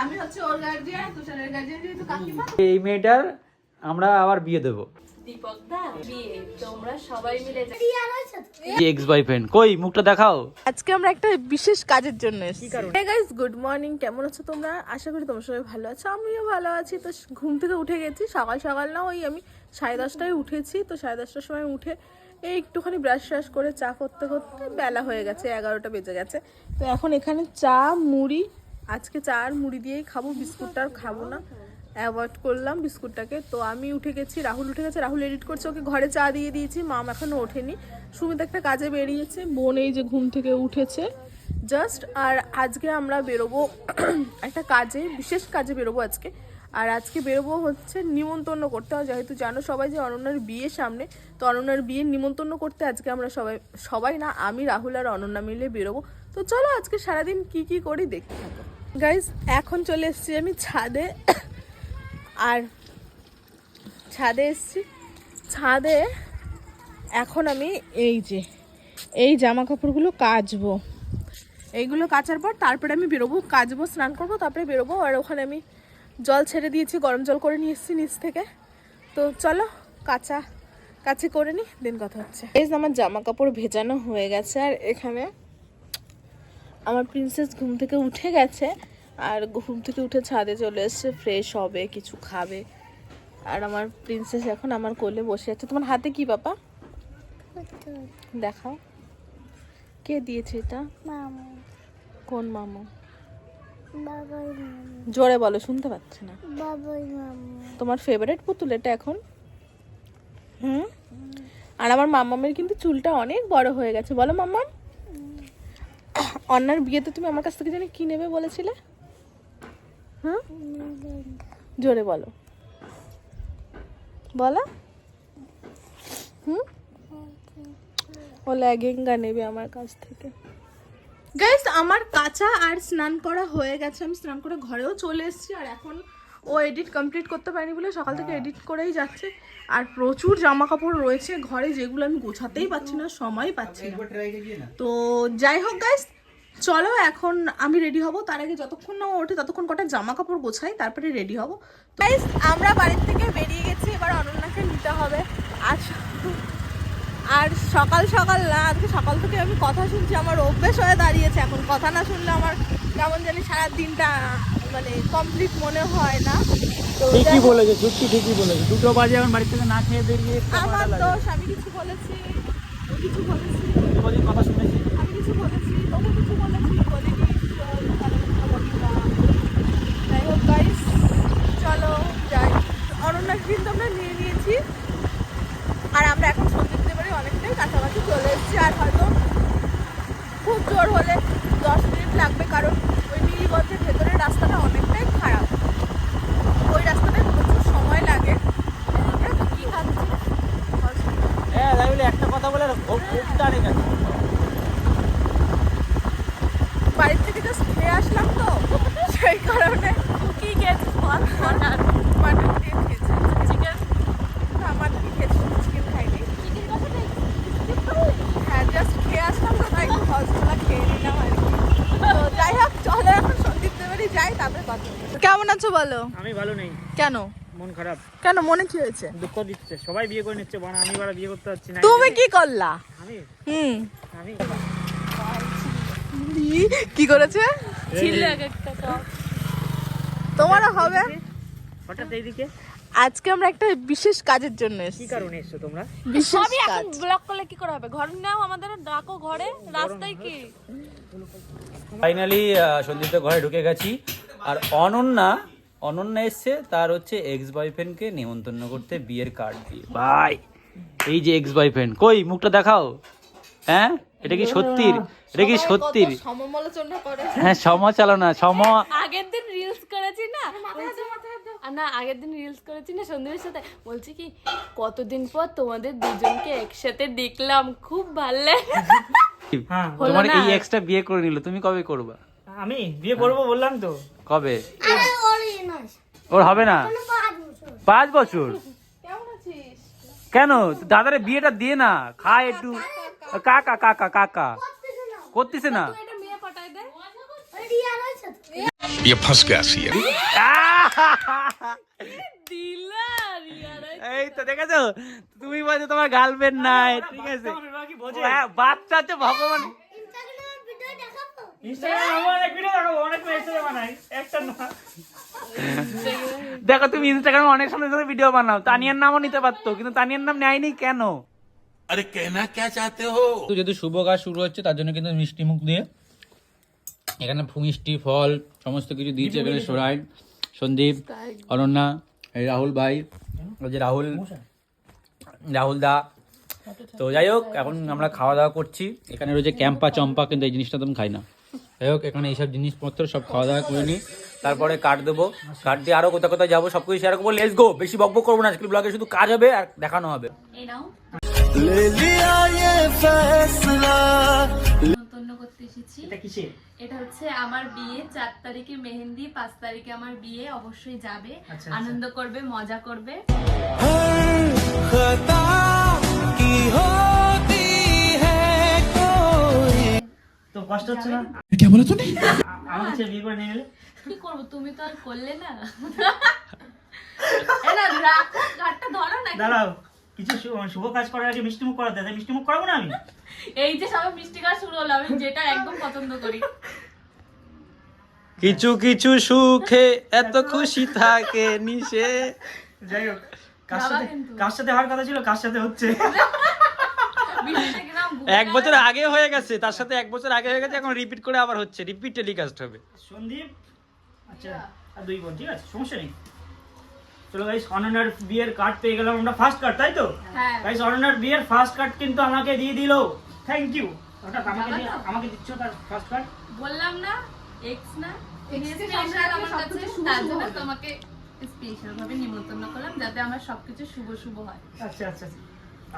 আমি হচ্ছে ওর গার্জিয়ান তুষারের গার্জিয়ান যেহেতু কাকিমা। এই মেয়েটার আমরা আবার বিয়ে দেবো। দীপক দা বিয়ে তোমরা সবাই মিলে যাও। এক্স বয়ফ্রেন্ড কই মুখটা দেখাও। আজকে আমরা একটা বিশেষ কাজের জন্য এসেছি। হে গাইস গুড মর্নিং কেমন আছো তোমরা? আশা করি তোমরা সবাই ভালো আছো আমিও ভালো আছি। তো ঘুম থেকে উঠে গেছি সকাল সকাল না ওই আমি সাড়ে দশটায় উঠেছি। তো সাড়ে দশটার সময় উঠে এই একটুখানি ব্রাশ ট্রাশ করে চা করতে করতে বেলা হয়ে গেছে এগারোটা বেজে গেছে। তো এখন এখানে চা মুড়ি আজকে চা আর মুড়ি দিয়েই খাব, বিস্কুটটা আর খাব না। অ্যাভয়েড করলাম বিস্কুটটাকে। তো আমি উঠে গেছি, রাহুল উঠে গেছে। রাহুল এডিট করছে, ওকে ঘরে চা দিয়ে দিয়েছি। মাম এখনও ওঠেনি। সুমিত একটা কাজে বেরিয়েছে, বোন এই যে ঘুম থেকে উঠেছে। জাস্ট আর আজকে আমরা বেরোবো, একটা কাজে, বিশেষ কাজে বেরোবো আজকে। আর আজকে বেরোবো হচ্ছে নিমন্ত্রণ করতে। হয় যেহেতু জানো সবাই যে অনন্যার বিয়ে সামনে, তো অনন্যার বিয়ের নিমন্ত্রণ করতে আজকে আমরা সবাই সবাই না, আমি, রাহুল আর অনন্যা মিলে বেরোবো। তো চলো আজকে সারাদিন কি কি করি দেখতে থাকো গাইজ এখন চলে এসেছি আমি ছাদে। আর ছাদে এসেছি। ছাদে এখন আমি এই যে, এই জামা কাপড়গুলো কাচবো। এইগুলো কাচার পর তারপরে আমি বেরোবো, কাচবো, স্নান করব, তারপরে বেরোবো। আর ওখানে আমি জল ছেড়ে দিয়েছি, গরম জল করে নিয়ে এসেছি নিচ থেকে। তো চলো, কাঁচা কাছে করে নি, দিন কথা হচ্ছে। এই আমার জামা কাপড় ভেজানো হয়ে গেছে। আর এখানে আমার প্রিন্সেস ঘুম থেকে উঠে গেছে আর ঘুম থেকে উঠে ছাদে চলে এসছে ফ্রেশ হবে কিছু খাবে। আর আমার প্রিন্সেস এখন আমার কোলে বসে আছে। তোমার হাতে কি বাবা? দেখাও। কে দিয়েছে এটা? মামু। কোন মামা? জোরে বলো শুনতে পাচ্ছি না। তোমার ফেভারিট পুতুল এটা এখন? হুম? আর আমার মামামের কিন্তু চুলটা অনেক বড় হয়ে গেছে। বলো মাম্মাম। অন্যার বিয়েতে তুমি আমার কাছ থেকে জানি কি নেবে বলেছিলে? হুম? জোরে বলো। বলো। হুম? ও লেহেঙ্গা নেবে আমার কাছ থেকে। গাইস আমার কাঁচা আর স্নান করা হয়ে গেছে। আমি স্নান করে ঘরেও চলে এসেছি আর এখন ও এডিট কমপ্লিট করতে পারিনি বলে সকাল থেকে এডিট করেই যাচ্ছে। আর প্রচুর জামা কাপড় রয়েছে। ঘরে যেগুলো আমি গোছাতেই পাচ্ছি না সময় পাচ্ছি না। তো যাই হোক গাইস চলো এখন আমি রেডি হব। তার আগে যতক্ষণ না ওঠে ততক্ষণ কটা জামা কাপড় গোছাই তারপরে রেডি হব। গাইস আমরা বাড়ির থেকে বেরিয়ে গেছি এবার অনন্যাকে নিতে হবে। আর আর সকাল সকাল না আজকে সকাল থেকে আমি কথা শুনছি আমার অভ্যেস হয়ে দাঁড়িয়েছে। এখন কথা না শুনলে আমার কেমন জানি সারা দিনটা মানে কমপ্লিট মনে হয় না। ঠিকই বলেছে সত্যি ঠিকই বলেছে। দুটো বাজে এখন বাড়ি থেকে না খেয়ে বেরিয়ে আমার দোষ আমি কিছু বলেছি কিছু বলেছি। কথা কিছু বলেছি তোকে কিছু বলেছি বলিনি। যাই হোক গাইস চলো যাই। অনন্যাকে কিন্তু আমরা নিয়ে নিয়েছি আর আমরা এখন সন্দীপ দেবারে অনেকটাই কাছাকাছি চলে এসেছি আর হয়তো খুব জোর হলে দশ মিনিট লাগবে কারণ ওই নীলগঞ্জের ভেতরের রাস্তাটা অনেকটাই খারাপ। ওই রাস্তাটায় প্রচুর সময় লাগে। এ, কি খাচ্ছি হ্যাঁ একটা কথা বলে খুব টানে গেছে বাড়ির থেকে জাস্ট খেয়ে আসলাম তো। সেই কারণে কি গেছে মটন মাটন দিয়ে খেয়েছি। চিকেন? না মাটন খেয়েছি? চিকেন খাইনি। হ্যাঁ জাস্ট খেয়ে আসলাম তো তাই হজমলা খেয়ে নিলাম আর কি। তো যাই হোক চলো এখন সন্দীপ দেবেরই যাই তারপরে কথা। কেমন আছো বলো? আমি ভালো নেই। কেন? মন খারাপ। কেন? মনে কি হয়েছে? দুঃখ দিচ্ছে। সবাই বিয়ে করে নিচ্ছে বানা আমি বারা বিয়ে করতে পারছি না। তুমি কি করলা? আমি? হুম। আমি? কি করেছে? তোমারও হবে? হঠাৎ এইদিকে। আজকে আমরা একটা বিশেষ কাজের জন্য কি এসেছি। কারণে এসছো তোমরা? বিশেষ সবই কাজ। এখন ব্লক করলে কি করে হবে? ঘরে নাও আমাদের ডাকো ঘরে। রাস্তায় কি? ফাইনালি সন্দীপের ঘরে ঢুকে গেছি। আর অনন্যা অনন্যা এসছে তার হচ্ছে এক্স বয়ফ্রেন্ডকে নিমন্ত্রণ করতে বিয়ের কার্ড দিয়ে। ভাই এই যে এক্স বয়ফ্রেন্ড কই মুখটা দেখাও। হ্যাঁ? এটা কি সত্যির? এটা কি করে। হ্যাঁ সম চালো সম আগের দিন রিলস করেছি না? না আগের দিন রিলস করেছি না সন্দীপের সাথে। বলছি কি কতদিন পর তোমাদের দুজনকে একসাথে দেখলাম খুব ভালো লাগে তোমার না। এই এক্সটা বিয়ে করে নিল তুমি কবে করবা? আমি? বিয়ে করব বললাম তো। কবে? আরে ওর হবে না? পাঁচ বছর। কেন? দাদারে বিয়েটা দিয়ে না। খা একটু। কাকা কাকা কাকা। করতেছে না এটা মেয়ে পাঠায় দেয় রিয়া নয় সত্যি ये फंस गया सी है এই তো দেখেছো তুমি বলছো তোমার গার্লফ্রেন্ড নাই ঠিক আছে কি বোঝে হ্যাঁ, বাচ্চা হচ্ছে ভগবান ইনস্টাগ্রামে ভিডিও দেখাবো ইনস্টাগ্রামে আমার অনেক ভিডিও দেখো অনেক মেসেজ বানাই একটা না দেখো তুমি ইনস্টাগ্রামে অনেক সুন্দর সুন্দর ভিডিও বানাও তানিয়ার নামও নিতে পারতো কিন্তু তানিয়ার নাম নেয়নি কেন আরে কেনা কে চাতে হো? তো যেহেতু শুভ কাজ শুরু হচ্ছে তার জন্য কিন্তু মিষ্টি মুখ দিয়ে এখানে মিষ্টি ফল সমস্ত কিছু দিয়েছে এখানে সোরাই সন্দীপ অনন্যা রাহুল ভাই যে রাহুল রাহুল দা। তো যাই হোক এখন আমরা খাওয়া দাওয়া করছি। এখানে রয়েছে ক্যাম্পা চম্পা কিন্তু এই জিনিসটা তো আমি খাই না। যাই হোক এখানে এইসব জিনিসপত্র সব খাওয়া দাওয়া করে নিই। তারপরে কার্ড দেবো। কার্ড দিয়ে আরও কোথাও কোথায় যাব সব কিছু শেয়ার করব। লেস গো বেশি বকবক করব না আজকে ব্লগে শুধু কাজ হবে আর দেখানো হবে। এই নাও নেমন্তন্ন করতে এসেছি। এটা কিসের? এটা হচ্ছে আমার বিয়ে চার তারিখে মেহেন্দি পাঁচ তারিখে আমার বিয়ে অবশ্যই যাবে। আচ্ছা, আনন্দ করবে মজা করবে। তো কষ্ট হচ্ছে না? আমাকে ছেড়ে বিয়ে করে নিয়ে গেলে? কি করব? তুমি তো আর করলে না। না রাখো কাঠটা ধরো না দাঁড়াও। কিছু শু- মানে শুভ কাজ করার আগে মিষ্টি মুখ করাতে তাই মিষ্টি মুখ করাবো না আমি? এই যে সবাই মিষ্টি খাওয়া শুরু হলো আমি যেটা একদম পছন্দ করি। কিছু কিছু সুখে এত খুশি থাকে নিশে। যাই হোক কার সাথে কার সাথে হওয়ার কথা ছিল কার সাথে হচ্ছে? এক বছর আগে হয়ে গেছে তার সাথে এক বছর আগে হয়ে গেছে এখন রিপিট করে আবার হচ্ছে রিপিট টেলিকাস্ট হবে। সন্দীপ আচ্ছা আর দুই বোন ঠিক আছে সমস্যা নেই। চলো গাইস অননার বিয়ের কার্ড পেয়ে গেলাম আমরা ফার্স্ট কার্ড তাই তো? হ্যাঁ। গাইস অননার বিয়ের ফার্স্ট কার্ড কিন্তু আমাকে দিয়ে দিল। থ্যাংক ইউ ওটা আমাকে দিয়ে আমাকে দিচ্ছ তার ফার্স্ট কার্ড বললাম না এক্স না। স্পেশাল ভাবে নিমন্ত্রণ করলাম যাতে আমার সবকিছু শুভ শুভ হয়। আচ্ছা আচ্ছা, আচ্ছা।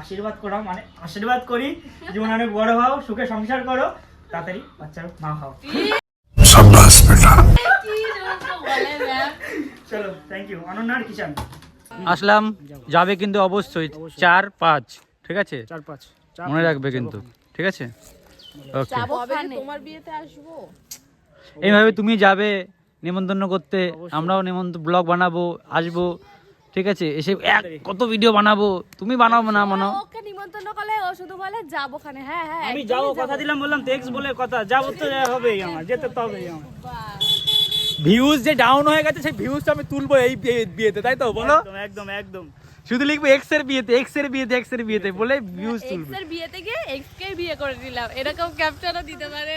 আশীর্বাদ করো মানে আশীর্বাদ করি জীবন অনেক বড় হও সুখে সংসার করো তাড়াতাড়ি বাচ্চার মা হও। চলো থ্যাংক ইউ অনন্যার কিষান আসলাম যাবে কিন্তু অবশ্যই চার পাঁচ ঠিক আছে? চার পাঁচ। মনে রাখবে কিন্তু ঠিক আছে? ওকে তোমার বিয়েতে আসব। এইভাবে তুমি যাবে নিমন্ত্রণ করতে আমরাও নিমন্ত্রণ ব্লগ বানাবো আসব ঠিক আছে? এসে এক কত ভিডিও বানাবো তুমি বানাবো না বানাও। ওকে নিমন্ত্রণ করলে ও শুধু বলে যাব খানে। হ্যাঁ হ্যাঁ আমি যাব কথা দিলাম বললাম তো এক্স বলে কথা। যাব তো হবেই আমার যেতে তো হবেই আমার। ভিউজ যে ডাউন হয়ে গেছে সেই ভিউজটা আমি তুলবো এই বিয়েতে তাই তো বলো? একদম একদম একদম। শুধু লিখব এক্সের বিয়েতে এক্সের বিয়েতে এক্সের বিয়েতে বলে ভিউজ তুলবো। এক্সের বিয়েতে গিয়ে এক্স কে বিয়ে করে দিলাম এরকম ক্যাপচারও দিতে পারে।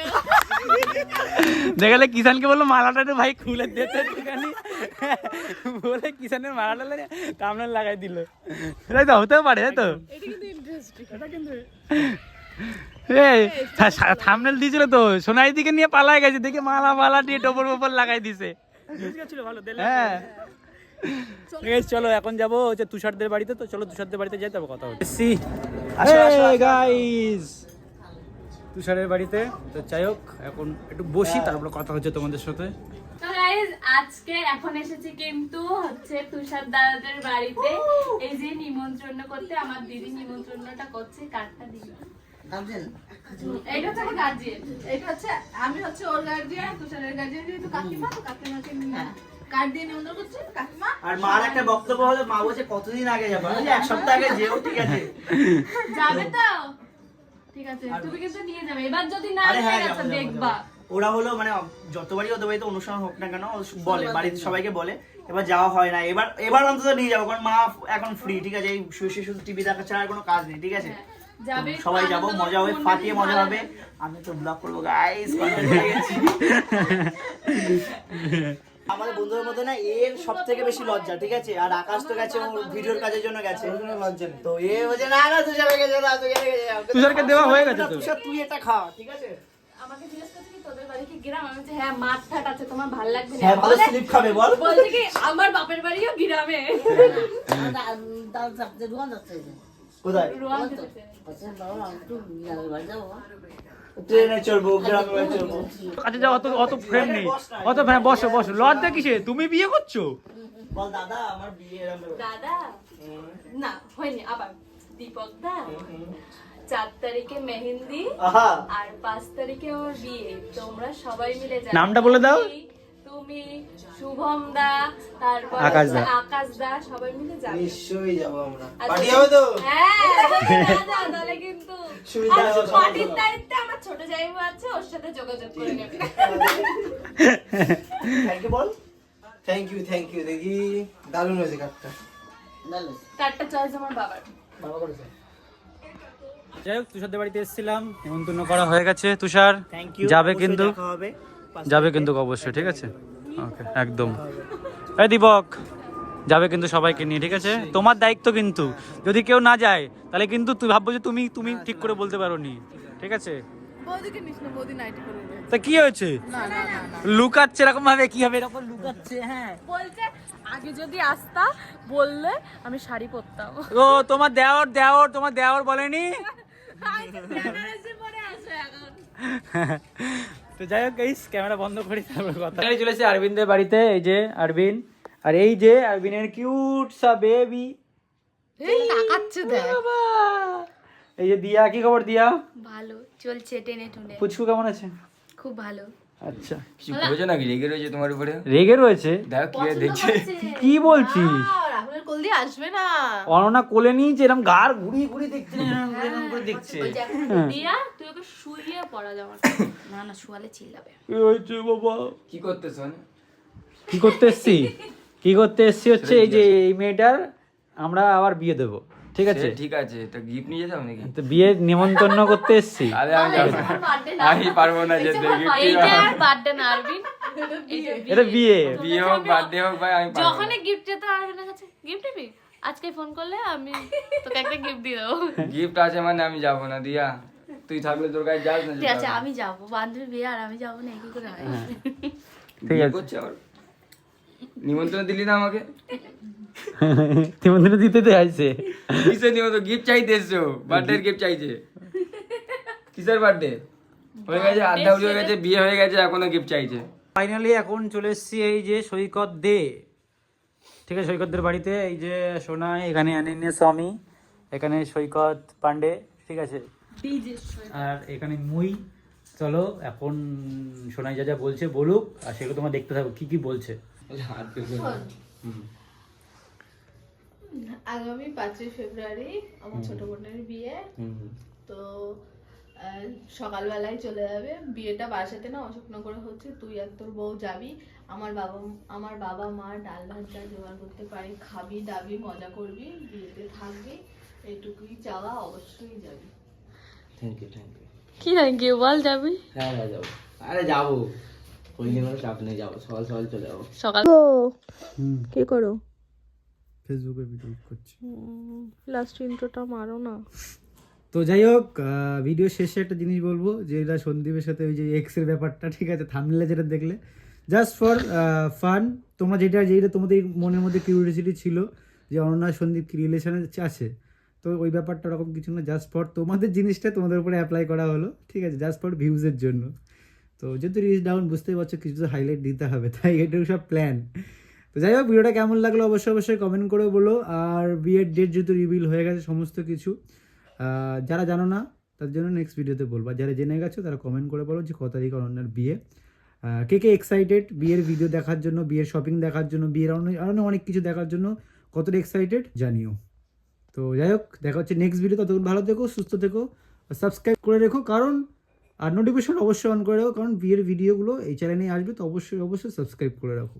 দেখালে কিষানকে বলল মালাটা একটু ভাই খুলে দিতে একটুখানি। বলে কিষানের মালাটা লাগে তামনে লাগাই দিল। তাই তো হতেও পারে তাই তো? থামনেল দিয়েছিল তো সোনাই দিকে নিয়ে পালায় গেছে দেখে মালা মালা দিয়ে ডবল বপল লাগাই দিছে। ছিল ভালো দিলে। হ্যাঁ। চলো। এখন যাব হচ্ছে তুষারদের বাড়িতে তো চলো তুষারদের বাড়িতে যাই তারপর কথা হচ্ছে সি গাইস তুষারের বাড়িতে তো যাই হোক এখন একটু বসি তারপর কথা হচ্ছে তোমাদের সাথে। আজকে এখন এসেছি কিন্তু হচ্ছে তুষার দাদাদের বাড়িতে। এই যে নিমন্ত্রণ করতে আমার দিদি নিমন্ত্রণটা করছে কার্ডটা এটা হচ্ছে আমার গার্জিয়ান এটা হচ্ছে আমি হচ্ছে ওর গার্জিয়ান তুষারের গার্জিয়ান যেহেতু কাকিমা তো কাকিমাকে নিয়ে কার্ড দিয়ে নিমন্ত্রণ করছে কাকিমা। আর মার একটা বক্তব্য হলো মা বলছে কতদিন আগে যাব? এক সপ্তাহ আগে যেও ঠিক আছে। যাবে তো? ঠিক আছে তুমি কিন্তু নিয়ে যাবে। এবার যদি না আরে হ্যাঁ নিয়ে দেখবা। ওরা হলো মানে যতবারই ওদের বাড়িতে অনুষ্ঠান হোক না কেন ও বলে বাড়িতে সবাইকে বলে এবার যাওয়া হয় না। এবার এবার অন্তত নিয়ে যাব কারণ মা এখন ফ্রি ঠিক আছে? এই শুয়ে শুয়ে শুধু টিভি দেখা ছাড়া আর কোনো কাজ নেই ঠিক আছে? যাবে সবাই যাব মজা হবে ফাটিয়ে মজা হবে। আমি তো ব্লগ করব গাইস হয়ে আমাদের বন্ধুদের মধ্যে না এর সব থেকে বেশি লজ্জা ঠিক আছে? আর আকাশ তো গেছে ওর ভিডিওর কাজের জন্য গেছে। লজ্জা তো এ বলছে না না তুষার হয়ে গেছে না তুষার হয়ে গেছে তুষারকে দেওয়া হয়ে গেছে তুষার তুই এটা খা ঠিক আছে? আমাকে জিজ্ঞেস করছে কি তোদের বাড়ি কি গ্রাম? আমি বলছি হ্যাঁ মাঠ ঠাট আছে তোমার ভালো লাগবে না? হ্যাঁ ভালো স্লিপ খাবে বল। বলছে কি আমার বাপের বাড়িও গ্রামে। কোথায় রোয়াং যেতে। ট্রেনে চড়বো গ্রামে চড়বো কাছে যাও অত অত ফ্রেম নেই। অত ফ্রেম বসো বসো। লজ্জা কিসে তুমি বিয়ে করছ? বল দাদা আমার বিয়ে দাদা? না হয়নি আবার। দীপক দা? চার তারিখে মেহেন্দি আর পাঁচ তারিখে ওর বিয়ে। তোমরা সবাই মিলে নামটা বলে দাও। তুমি শুভম দা তারপর আকাশ দা। আকাশ দা সবাই মিলে যাবে। নিশ্চয়ই যাব আমরা। পার্টি হবে তো। হ্যাঁ তাহলে কিন্তু সুবিধা হবে। পার্টির দায়িত্বে আমার ছোট জায়গা আছে ওর সাথে যোগাযোগ করে নেবে। Thank you ball. Thank you thank you. দেখি দারুণ হয়েছে কাপটা কার্ডটা চয়েস আমার বাবার। বাবা করেছে। যাই হোক তুষারদের বাড়িতে এসেছিলাম। নিমন্ত্রণ করা হয়ে গেছে তুষার। থ্যাংক ইউ যাবে কিন্তু হবে। যাবে কিন্তু অবশ্যই ঠিক আছে? ওকে একদম। এই দীপক যাবে কিন্তু সবাইকে নিয়ে ঠিক আছে? তোমার দায়িত্ব কিন্তু। যদি কেউ না যায় তাহলে কিন্তু তুই ভাববো যে তুমি তুমি ঠিক করে বলতে পারো নি ঠিক আছে। তা কি হয়েছে? লুকাচ্ছে এরকম ভাবে কি হবে এরকম লুকাচ্ছে? হ্যাঁ। বলছে আগে যদি আসতা বললে আমি শাড়ি পরতাম। ও তোমার দেওর দেওর তোমার দেওর বলেনি? তো যাই হোক এই ক্যামেরা বন্ধ করি তারপর কথা চলে এসেছি বাড়িতে এই যে আর এই যে অরবিনের কিউট সা বেবি তাকাচ্ছে দেখ। এই যে দিয়া কি খবর দিয়া? ভালো চলছে টেনে টুনে। পুচকু কেমন আছে? খুব ভালো। আচ্ছা। কিছু বোঝো নাকি? রেগে রয়েছে তোমার উপরে? রেগে রয়েছে? দেখো কি আর দেখছে। কি বলছিস? রাহুলের কোল দিয়ে আসবে না। অননা কোলে নিয়েছে এরকম গার ঘুরিয়ে ঘুরিয়ে দেখছে এরকম এরম করে দেখছে। দিয়া তুই ওকে শুইয়ে পড়া যাওয়ার না না শুয়ালে চিল্লাবে। হয়েছে বাবা। কি করতেছ কি করতে এসছি? কি করতে এসছি হচ্ছে এই যে এই মেয়েটার আমরা আবার বিয়ে দেবো। ঠিক আছে? ঠিক আছে তো গিফট নিয়ে যেতাম নাকি? তো বিয়ে নিমন্ত্রণ করতে এসছি। আরে আমি যাব না। আমি পারব না যেতে গিফট আর বার্থডে না আরবিন। এটা বিয়ে বিয়ে। হোক বার্থডে হোক ভাই আমি পারব না। গিফট যেতে আরবিনের কাছে গিফট দিবি আজকে ফোন করলে আমি তোকে একটা গিফট দিয়ে দেবো। গিফট আছে মানে আমি যাব না দিয়া। তুই থাকলে তোর কাছে যাস না ঠিক আছে আমি যাব। বান্ধবী বিয়ে আর আমি যাব না কি করে হয়। ঠিক আছে। নিমন্ত্রণ দিলি না আমাকে? নিমন্ত্রণ দিতে তো আইছে। কিসের নিমন্ত্রণ? গিফট চাইতে এসছো বার্থডে গিফট চাইছে? কিসের বার্থডে হয়ে গেছে আড্ডা উড়ি হয়ে গেছে বিয়ে হয়ে গেছে এখনও গিফট চাইছে। ফাইনালি এখন চলে এসেছি এই যে সৈকত দে। ঠিক আছে সৈকতদের বাড়িতে এই যে সোনাই এখানে অনন্যা স্বামী এখানে সৈকত পান্ডে ঠিক আছে? আর এখানে মুই। চলো এখন সোনাই যা যা বলছে বলুক আর সেগুলো তোমার দেখতে থাকো কি কি বলছে। আগামী পাঁচই ফেব্রুয়ারি আমার ছোট বোনের বিয়ে। তো সকালবেলায় চলে যাবে। বিয়েটা বাসাতে না অশোকনগরে হচ্ছে। তুই আর তোর বউ যাবি। আমার বাবা আমার বাবা মা ডাল ভাত যা জোগাড় করতে পারি। খাবি দাবি মজা করবি। বিয়েতে থাকবি। এইটুকুই চাওয়া অবশ্যই যাবি। থ্যাংক ইউ থ্যাংক ইউ কি থ্যাংক ইউ বল যাবি। হ্যাঁ হ্যাঁ যাব। আরে যাব। ওই নিয়ে কোনো চাপ নেই যাব। সকাল সকাল চলে যাব। সকাল কি করো? ফেসবুকে ভিডিও করছি। লাস্ট ইন্ট্রোটা মারো না। তো যাই হোক ভিডিও শেষে একটা জিনিস বলব যে এটা সন্দীপের সাথে ওই যে এক্সের ব্যাপারটা ঠিক আছে? থামলে যেটা দেখলে। জাস্ট ফর ফান তোমরা যেটা যেটা তোমাদের মনের মধ্যে কিউরিয়াসিটি ছিল যে অনন্যা সন্দীপ কি রিলেশনে আছে তো ওই ব্যাপারটা ওরকম কিছু না জাস্ট ফর তোমাদের জিনিসটা তোমাদের উপরে অ্যাপ্লাই করা হলো ঠিক আছে? জাস্ট ফর ভিউজের জন্য। তো যেহেতু রিচ ডাউন বুঝতেই পারছ কিছু তো হাইলাইট দিতে হবে তাই এটুকু সব প্ল্যান তো যাই হোক, ভিডিওটা কেমন লাগল অবশ্যই অবশ্যই কমেন্ট করে বলো। আর বিয়ের ডেট যেহেতু রিভিল হয়ে গেছে, সমস্ত কিছু যারা জানো না, তার জন্য নেক্সট ভিডিওতে বলব। যারা জেনে গেছো, তারা কমেন্ট করে বলো যে কত তারিখ অনন্যার বিয়ে। কে কে এক্সাইটেড বিয়ের ভিডিও দেখার জন্য, বিয়ের শপিং দেখার জন্য, বিয়ের আরও অনেক কিছু দেখার জন্য কতটা এক্সাইটেড জানিও। তো যাই হোক, দেখা হচ্ছে নেক্সট ভিডিও ততক্ষণ ভালো থেকো, সুস্থ থেকো সাবস্ক্রাইব করে রেখো। কারণ, আর নোটিফিকেশন অবশ্যই অন করে রাখো, কারণ বিয়ের ভিডিওগুলো এই চ্যানেলে আসবে, তো অবশ্যই অবশ্যই সাবস্ক্রাইব করে রাখো।